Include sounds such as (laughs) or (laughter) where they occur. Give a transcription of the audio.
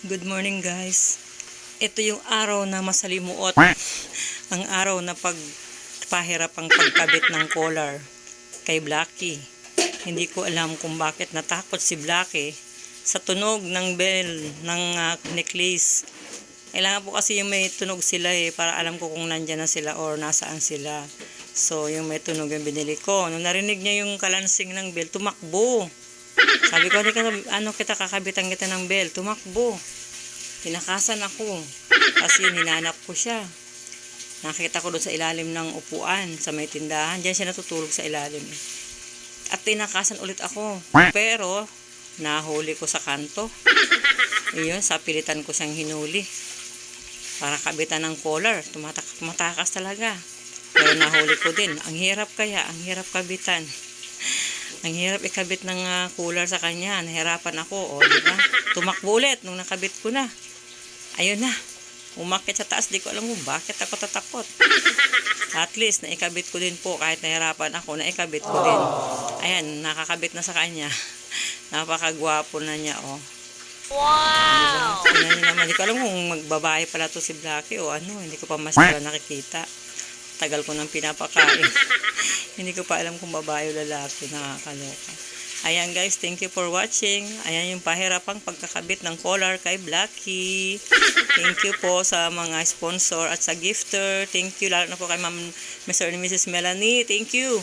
Good morning guys. Ito yung araw na masalimuot. (laughs) Ang araw na pagpahirap ang pagkabit ng collar kay Blackie. Hindi ko alam kung bakit natakot si Blackie sa tunog ng bell ng ah, necklace. Kailangan po kasi yung may tunog sila eh para alam ko kung nandyan na sila or nasaan sila. So yung may tunog yung binili ko. Nung narinig niya yung kalansing ng bell, tumakbo. Sabi ko, ka, ano kita kakabitan kita ng bell. Tumakbo. Tinakasan ako. Kasi hinanap ko siya. Nakita ko doon sa ilalim ng upuan sa may tindahan. Diyan siya natutulog sa ilalim. At tinakasan ulit ako. Pero, nahuli ko sa kanto. Iyon, sa pilitan ko siyang hinuli. Para kabitan ng collar. Tumatak tumatakas talaga. Pero nahuli ko din. Ang hirap kaya, ang hirap kabitan. Ang hirap ikabit ng ah, cooler sa kanya. Nahirapan ako. O, di ba? Tumakbo ulit nung nakabit ko na. Ayun na. Umakit sa taas. Di ko alam kung bakit ako tatakot. At least, naikabit ko din po. Kahit nahirapan ako, naikabit ko din. Ayan, nakakabit na sa kanya. (laughs) Napakagwapo na niya, oh. Wow! Tingnan niyo naman. Hindi ko alam kung magbabae pala to si Blackie o ano. Hindi ko pa masyado nakikita. Tagal ko nang pinapakain. Hindi ko pa alam kung babae o lalaki. Nakakaloka. Ayan guys, thank you for watching. Ayan yung pahirapang pagkakabit ng collar kay Blackie. Thank you po sa mga sponsor at sa gifter. Thank you lalo na po kay Ma'am Mr. and Mrs. Melanie. Thank you.